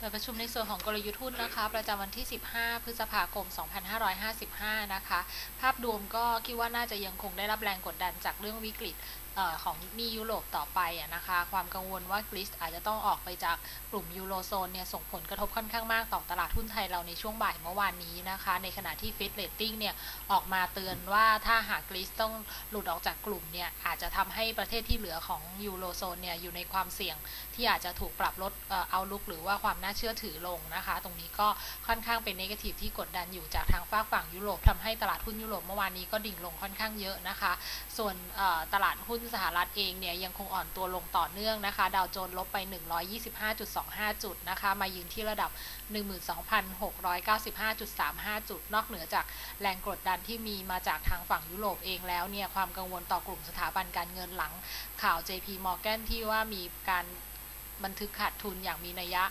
เปิดประชุมในส่วนของกลยุทธ์หุ้นนะคะ ประจำวันที่ 15 พฤษภาคม 2555 นะคะ ภาพรวมก็คิดว่าน่าจะยังคงได้รับแรงกดดันจากเรื่องวิกฤต ของหนี้ยุโรปต่อไปอะนะคะ ความกังวลว่ากรีซอาจจะต้องออกไปจากกลุ่มยูโรโซนเนี่ยส่งผลกระทบค่อนข้างมากต่อตลาดหุ้นไทยเราในช่วงบ่ายเมื่อวานนี้นะคะ ในขณะที่ฟิตเรตติ้งเนี่ยออกมาเตือนว่าถ้าหากกรีซต้องหลุดออกจากกลุ่มเนี่ยอาจจะทำให้ประเทศที่เหลือของยูโรโซนเนี่ยอยู่ในความเสี่ยงที่อาจจะถูกปรับลดเอาลุกหรือว่าความน่าเชื่อถือลงนะคะ ตรงนี้ก็ค่อนข้างเป็นนกาทีฟที่กดดันอยู่จากทางฝากฝั่งยุโรปทำให้ตลาดหุ้นยุโรปเมื่อวานนี้ก็ดิ่งลงค่อนข้างเยอะนะคะ ส่วนตลาดหุ้นสหรัฐเองเนี่ยยังคงอ่อนตัวลงต่อเนื่องนะคะ ดาวโจนส์ลบไป 125.25 จุดนะคะ มายืนที่ระดับ 12,695.35 จุด นอกเหนือจากแรงกดดันที่มีมาจากทางฝั่งยุโรปเองแล้วเนี่ย ความกังวลต่อกลุ่มสถาบันการเงินหลังข่าว JP Morgan ที่ว่ามีการ บันทึกขาดทุนอย่างมีนัยยะ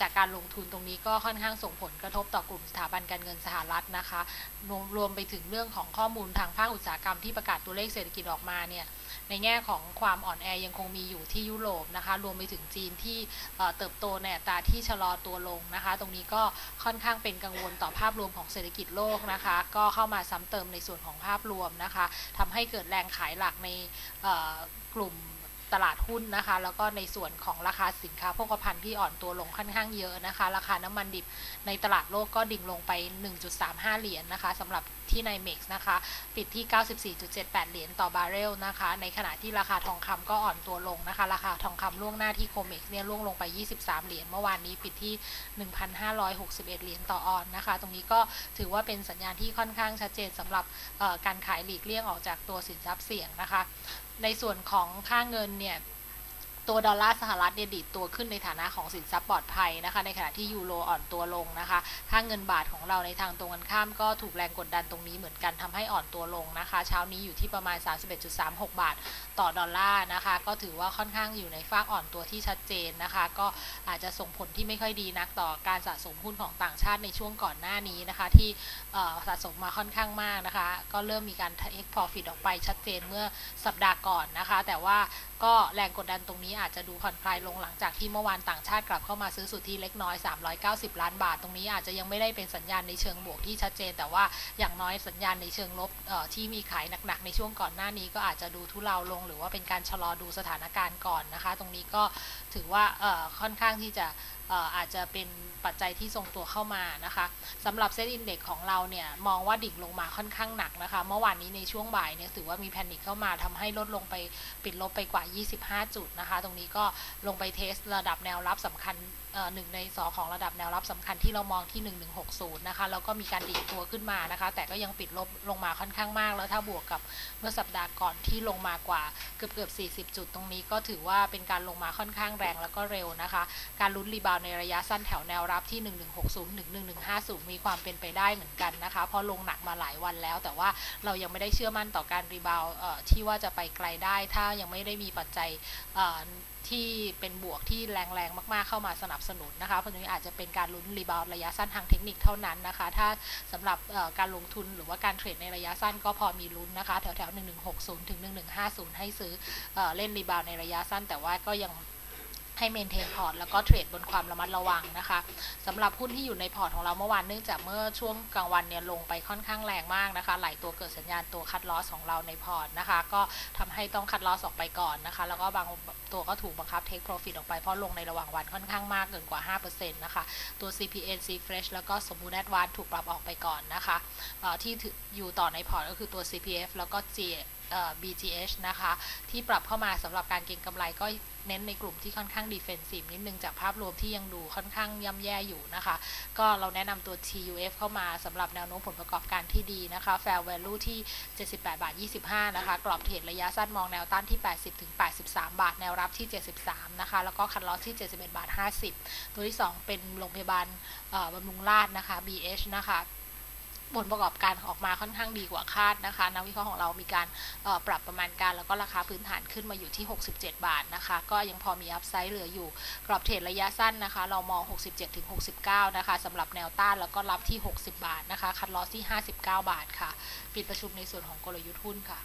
จากการลงทุนตรงนี้ก็ค่อนข้างส่งผลกระทบต่อกลุ่มสถาบันการเงินสหรัฐนะคะรวมรวมไปถึงเรื่องของข้อมูลทางภาคอุตสาหกรรมที่ประกาศตัวเลขเศรษฐกิจออกมาเนี่ยในแง่ของความอ่อนแอยังคงมีอยู่ที่ยุโรปนะคะ รวมไปถึงจีนที่เติบโตในอัตราที่ชะลอตัวลงนะคะ ตรงนี้ก็ค่อนข้างเป็นกังวลต่อภาพรวมของเศรษฐกิจโลกนะคะ ก็เข้ามาซ้ำเติมในส่วนของภาพรวมนะคะทำให้เกิดแรงขายหลักในกลุ่ม ตลาดหุ้นนะคะ แล้วก็ในส่วนของราคาสินค้าโภคภัณฑ์ที่อ่อนตัวลงค่อนข้างเยอะนะคะ ราคาน้ำมันดิบในตลาดโลกก็ดิ่งลงไป 1.35 เหรียญนะคะสำหรับที่ในเม็กซ์นะคะ ปิดที่ 94.78 เหรียญต่อบาร์เรลนะคะ ในขณะที่ราคาทองคำก็อ่อนตัวลงนะคะ ราคาทองคำล่วงหน้าที่โคเม็กซ์เนี่ยล่วงลงไป 23 เหรียญเมื่อวานนี้ปิดที่ 1,561 เหรียญต่อออนนะคะ ตรงนี้ก็ถือว่าเป็นสัญญาณที่ค่อนข้างชัดเจนสำหรับการขายหลีกเลี่ยงออกจากตัวสินทรัพย์เสี่ยงนะคะในส่วนของค่าเงินเนี่ย ตัวดอลลาร์สหรัฐเนี่ยดีดตัวขึ้นในฐานะของสินทรัพย์ปลอดภัยนะคะ ในขณะที่ยูโรอ่อนตัวลงนะคะค่าเงินบาทของเราในทางตรงกันข้ามก็ถูกแรงกดดันตรงนี้เหมือนกันทำให้อ่อนตัวลงนะคะ เช้านี้อยู่ที่ประมาณ 31.36 บาท ต่อดอลลาร์นะคะ ก็ถือว่าค่อนข้างอยู่ในฝากอ่อนตัวที่ชัดเจนนะคะ ก็อาจจะส่งผลที่ไม่ค่อยดีนักต่อการสะสมหุ้นของต่างชาติในช่วงก่อนหน้านี้นะคะ ที่สะสมมาค่อนข้างมากนะคะ ก็เริ่มมีการ take profit ออกไปชัดเจนเมื่อสัปดาห์ก่อนนะคะ แต่ว่า ก็แรงกดดันตรงนี้อาจจะดูผ่อนคลายลงหลังจากที่เมื่อวานต่างชาติกลับเข้ามาซื้อสุทธิเล็กน้อย 390 ล้านบาท ตรงนี้อาจจะยังไม่ได้เป็นสัญญาณในเชิงบวกที่ชัดเจน แต่ว่าอย่างน้อยสัญญาณในเชิงลบที่มีขายหนักๆในช่วงก่อนหน้านี้ก็อาจจะดูทุเลาลง หรือว่าเป็นการชะลอดูสถานการณ์ก่อนนะคะ ตรงนี้ก็ถือว่าค่อนข้างที่จะอาจจะเป็น ปัจจัยที่ทรงตัวเข้ามานะคะสำหรับเซ็ตอินเด็กของเราเนี่ย มองว่าดิ่งลงมาค่อนข้างหนักนะคะ เมื่อวานนี้ในช่วงบ่ายเนี่ยถือว่ามีแพนิคเข้ามาทำให้ลดลงไปปิดลบไปกว่า 25 จุดนะคะ ตรงนี้ก็ลงไปเทสระดับแนวรับสำคัญ หนึ่งในสองของระดับแนวรับสำคัญที่เรามองที่ 1160 นะคะ แล้วก็มีการดีดตัวขึ้นมานะคะ แต่ก็ยังปิดลบลงมาค่อนข้างมาก แล้วถ้าบวกกับเมื่อสัปดาห์ก่อนที่ลงมากว่าเกือบเกือบ40 จุดตรงนี้ก็ถือว่าเป็นการลงมาค่อนข้างแรงแล้วก็เร็วนะคะ การลุ้นรีบาวในระยะสั้นแถวแนวรับที่ 1160ถึง1150 มีความเป็นไปได้เหมือนกันนะคะ เพราะลงหนักมาหลายวันแล้ว แต่ว่าเรายังไม่ได้เชื่อมั่นต่อการรีบาวที่ว่าจะไปไกลได้ ถ้ายังไม่ได้มีปัจจัย ที่เป็นบวกที่แรงๆ มากๆ เข้ามาสนับสนุนนะคะเพราะนี้อาจจะเป็นการลุ้นรีบาวด์ระยะสั้นทางเทคนิคเท่านั้นนะคะ ถ้าสำหรับการลงทุนหรือว่าการเทรดในระยะสั้นก็พอมีลุ้นนะคะ แถวๆ 1160 ถึง 1150 ให้ซื้อเอเล่นรีบาวด์ในระยะสั้น แต่ว่าก็ยัง ให้เมนเทนพอร์ตแล้วก็เทรดบนความระมัดระวังนะคะสำหรับหุ้นที่อยู่ในพอร์ตของเราเมื่อวานเนื่องจากเมื่อช่วงกลางวันเนี่ยลงไปค่อนข้างแรงมากนะคะ หลายตัวเกิดสัญญาณตัวคัดลอสของเราในพอร์ตนะคะ ก็ทำให้ต้องคัดลอสออกไปก่อนนะคะ แล้วก็บางตัวก็ถูกบังคับเทคโปรฟิตออกไปเพราะลงในระหว่างวันค่อนข้างมากเกินกว่า 5%นะคะ ตัว CPN C Fresh แล้วก็สมบูรณ์แอดวานถูกปรับออกไปก่อนนะคะที่ออยู่ต่อในพอร์ตก็คือตัว CPF แล้วก็ G เอ่อ BTH นะคะ ที่ปรับเข้ามาสำหรับการเก็งกำไรก็เน้นในกลุ่มที่ค่อนข้างดีเฟนซีฟนิดนึงจากภาพรวมที่ยังดูค่อนข้างย่ำแย่อยู่นะคะ ก็เราแนะนำตัว TUF เข้ามาสำหรับแนวโน้มผลประกอบการที่ดีนะคะ Fair Value ที่ 78 บาท 25 นะคะ กรอบเทรดระยะสั้นมองแนวต้านที่ 80 ถึง 83 บาท แนวรับที่ 73 นะคะ แล้วก็คัดลอสที่ 71 บาท 50 ตัวที่ 2 เป็นโรงพยาบาลบำรุงราษฎร์นะคะ BH นะคะ ผลประกอบการออกมาค่อนข้างดีกว่าคาดนะคะนักวิเคราะห์ของเรามีการปรับประมาณการแล้วก็ราคาพื้นฐานขึ้นมาอยู่ที่ 67 บาทนะคะ ก็ยังพอมีอัพไซด์เหลืออยู่ กรอบเทรดระยะสั้นนะคะ เรามอง 67-69 นะคะสำหรับแนวต้านแล้วก็รับที่ 60 บาทนะคะ คัดลอสที่ 59 บาทค่ะ ปิดประชุมในส่วนของกลยุทธ์หุ้นค่ะ